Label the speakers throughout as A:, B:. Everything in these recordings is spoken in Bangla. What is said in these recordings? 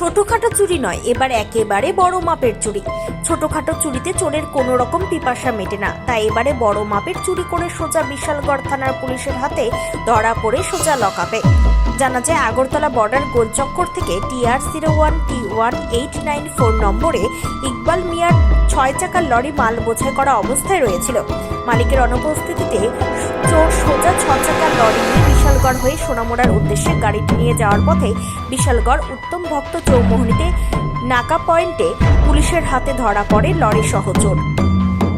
A: ছোটখাটো চুরি নয়, এবার একেবারে বড় মাপের চুরি। ছোটখাটো চুরিতে চোরের কোনো রকম পিপাসা মেটে না। তাই এবারে বড় মাপের চুরি করে সোজা বিশালগড় থানার পুলিশের হাতে ধরা পড়ে সোজা লকাপে। জানা যায়, আগরতলা বর্ডার গোলচক্কর থেকে TR zero one T one eight nine four নম্বরে ইকবাল মিয়ার ছয় চাকার লরি মাল বোঝাই করা অবস্থায় রয়েছিল। মালিকের অনুপস্থিতিতে চোর সোজা ছ চাকার লরি নিয়ে বিশালগড় হয়ে সোনামোড়ার উদ্দেশ্যে গাড়িটি নিয়ে যাওয়ার পথে বিশালগড় উত্তম ভক্ত চৌমোহনীতে নাকা পয়েন্টে পুলিশের হাতে ধরা পড়ে লরি সহ চোর।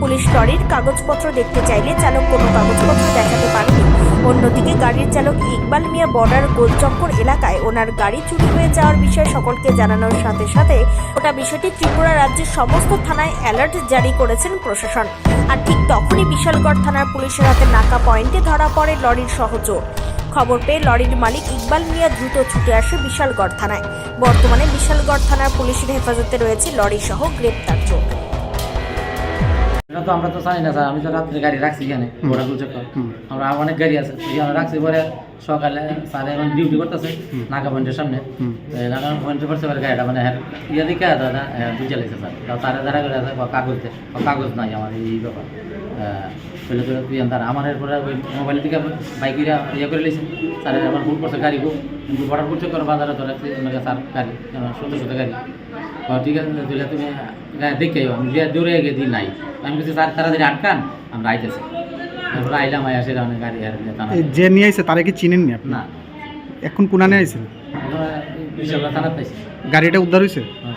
A: পুলিশ লরির কাগজপত্র দেখতে চাইলে চালক কোনো কাগজপত্র দেখাতে পারেনি। অন্যদিকে গাড়ির চালক ইকবাল মিয়া বর্ডার গোলচক্কর এলাকায় ওনার গাড়ি চুরি হয়ে যাওয়ার বিষয়ে সকলকে জানানোর সাথে সাথে ওটা বিষয়টি ত্রিপুরা রাজ্যের সমস্ত থানায় অ্যালার্ট জারি করেছেন প্রশাসন। আর ঠিক তখনই বিশালগড় থানার পুলিশের হাতে নাকা পয়েন্টে ধরা পড়ে লরির সহচর খবর পেয়ে লরির মালিক ইকবাল মিয়া দ্রুত ছুটে আসে বিশালগড় থানায়। বর্তমানে বিশালগড় থানার পুলিশের হেফাজতে রয়েছে লরি সহ গ্রেপ্তার চোর
B: এটা তো আমরা তো জানি না স্যার আমি তো রাত্রে গাড়ি রাখছি এখানে ঘোড়া গুলচক্কর। আমরা অনেক গাড়ি আছে এখানে রাখছি পরে সকালে স্যার এখন ডিউটি করতেছে নাকা পয়েন্টের সামনে। নাকা পয়েন্টের পর সেবার গাড়িটা মানে ইয়ে দিকে দাদা হ্যাঁ বুঝে লাগছে স্যার। তারা যারা করে আছে কাগজে কাগজ নাই আমার এই ব্যাপার। পেলে তো তুই তার আমার এরপরে ওই মোবাইল থেকে বাইকিরা ইয়ে করে লিখছে স্যার আমার ভুল করছে গাড়ি খুব কিন্তু বর্ডার করছে করে বাজারে ওনাকে স্যার গাড়ি সুন্দর সুন্দর গাড়ি। ঠিক আছে তাহলে তুমি গায়ে দেখে আইও। আমি যে দূরে গিয়ে দিই নাই। আমি কিছু স্যার তাড়াতাড়ি আটকান আমরা আইতেছি। তারপরে আইলাম আই আসে অনেক গাড়ি আর
C: যে নিয়ে আইছে তারা কি চিনেননি আপনি?
B: না।
C: এখন কোনানে আইছেন? গাড়িটা উদ্ধার হয়েছে
B: হ্যাঁ।